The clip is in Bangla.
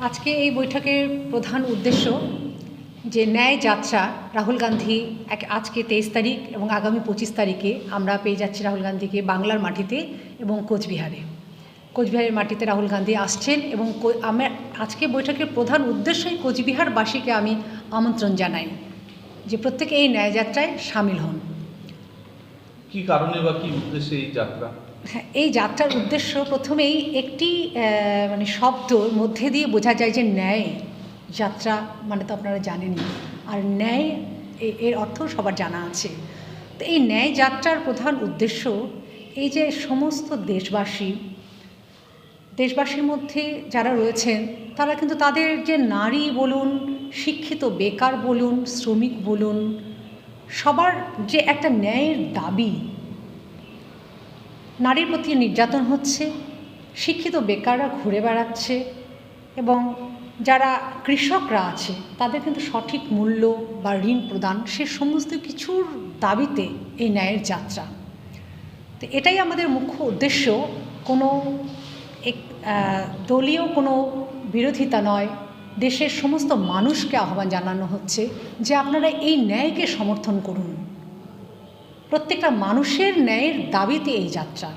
আজকে এই বৈঠকের প্রধান উদ্দেশ্য যে ন্যায় যাত্রা রাহুল গান্ধী এক আজকে তেইশ তারিখ এবং আগামী পঁচিশ তারিখে আমরা পেয়ে যাচ্ছি রাহুল গান্ধীকে বাংলার মাটিতে এবং কোচবিহারে। কোচবিহারের মাটিতে রাহুল গান্ধী আসছেন এবং আমার আজকে বৈঠকের প্রধান উদ্দেশ্যই কোচবিহারবাসীকে আমি আমন্ত্রণ জানাই যে প্রত্যেকে এই ন্যায় যাত্রায় সামিল হন। কি কারণে বা কি উদ্দেশ্যে এই যাত্রা? হ্যাঁ এই যাত্রার উদ্দেশ্য প্রথমেই একটি মানে শব্দর মধ্যে দিয়ে বোঝা যায় যে ন্যায় যাত্রা মানে তো আপনারা জানেনই। আর ন্যায় এর অর্থ সবার জানা আছে। তো এই ন্যায় যাত্রার প্রধান উদ্দেশ্য এই যে সমস্ত দেশবাসী, দেশবাসীর মধ্যে যারা রয়েছেন, তারা কিন্তু তাদের যে নারী বলুন, শিক্ষিত বেকার বলুন, শ্রমিক বলুন সবার যে একটা ন্যায়ের দাবি, নারীর প্রতি নির্যাতন হচ্ছে, শিক্ষিত বেকাররা ঘুরে বেড়াচ্ছে এবং যারা কৃষকরা আছে, তাদের কিন্তু সঠিক মূল্য বা ঋণ প্রদান সে সমস্ত কিছুর দাবিতে এই ন্যায়ের যাত্রা। তো এটাই আমাদের মুখ্য উদ্দেশ্য। কোনো এক দলীয় কোনো বিরোধিতা নয়। দেশের সমস্ত মানুষকে আহ্বান জানানো হচ্ছে যে আপনারা এই ন্যায়কে সমর্থন করুন। প্রত্যেকটা মানুষের ন্যায়ের দাবিতে এই যাত্রা।